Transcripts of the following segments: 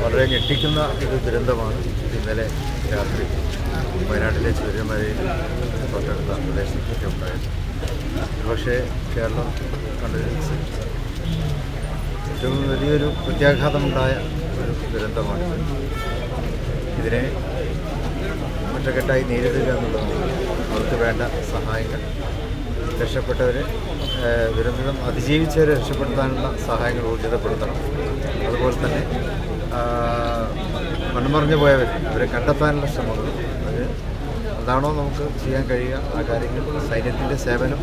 വളരെ ഞെട്ടിക്കുന്ന ഒരു ദുരന്തമാണ് ഇന്നലെ രാത്രി വയനാട്ടിലെ ചുരമലയിൽ തൊട്ടടുത്ത പ്രദേശത്തൊക്കെ ഉണ്ടായത്. പക്ഷേ കേരളം കണ്ടതിൽ ഏറ്റവും വലിയൊരു പ്രത്യാഘാതമുണ്ടായ ഒരു ദുരന്തമാണ് ഇതിനെ ഒറ്റക്കെട്ടായി നേരിടുക എന്നുള്ളതാണ് അവർക്ക് വേണ്ട സഹായങ്ങൾ. രക്ഷപ്പെട്ടവരെ ദുരന്തം അതിജീവിച്ചവരെ രക്ഷപ്പെടുത്താനുള്ള സഹായങ്ങൾ ഊർജിതപ്പെടുത്തണം. അതുപോലെ തന്നെ മൺമറഞ്ഞു പോയവർ അവരെ കണ്ടെത്താനുള്ള ശ്രമങ്ങൾ. അത് എന്താണോ നമുക്ക് ചെയ്യാൻ കഴിയുക? ആ കാര്യങ്ങൾ സൈന്യത്തിന്റെ സേവനം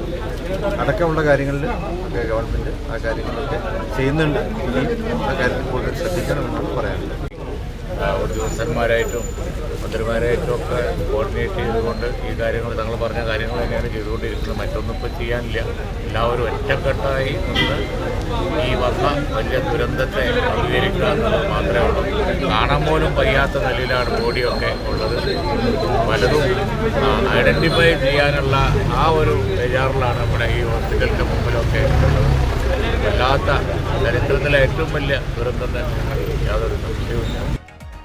അടക്കമുള്ള കാര്യങ്ങളിൽ ഒക്കെ ഗവൺമെന്റ് ആ കാര്യങ്ങളൊക്കെ ചെയ്യുന്നുണ്ട്. ഇനിയും ആ കാര്യത്തിൽ കൂടുതൽ ശ്രദ്ധിക്കണമെന്നാണ് പറയാനുള്ളത്. ഉദ്യോഗസ്ഥന്മാരായിട്ടും മന്ത്രിമാരായിട്ടും ഒക്കെ കോർഡിനേറ്റ് ചെയ്തുകൊണ്ട് ഈ കാര്യങ്ങൾ തങ്ങൾ പറഞ്ഞ കാര്യങ്ങൾ തന്നെയാണ് ചെയ്തുകൊണ്ടിരിക്കുന്നത്. മറ്റൊന്നും ഇപ്പോൾ ചെയ്യാനില്ല. എല്ലാവരും ഒറ്റക്കെട്ടായി നിന്ന് ഈ വന്ന വലിയ ദുരന്തത്തെ അഭികരിക്കുക എന്നുള്ളത് മാത്രമേ ഉള്ളൂ. കാണാൻ പോലും വയ്യാത്ത നിലയിലാണ് ബോഡിയൊക്കെ ഉള്ളത്. പലതും ഐഡന്റിഫൈ ചെയ്യാനുള്ള ആ ഒരു ബേജാറിലാണ് നമ്മുടെ ഈ ഹോസ്പിറ്റലിന്റെ മുമ്പിലൊക്കെ ഉള്ളത്. വല്ലാത്ത ചരിത്രത്തിലെ ഏറ്റവും വലിയ ദുരന്തം തന്നെയാണ് യാതൊരു സംശയവുമില്ല.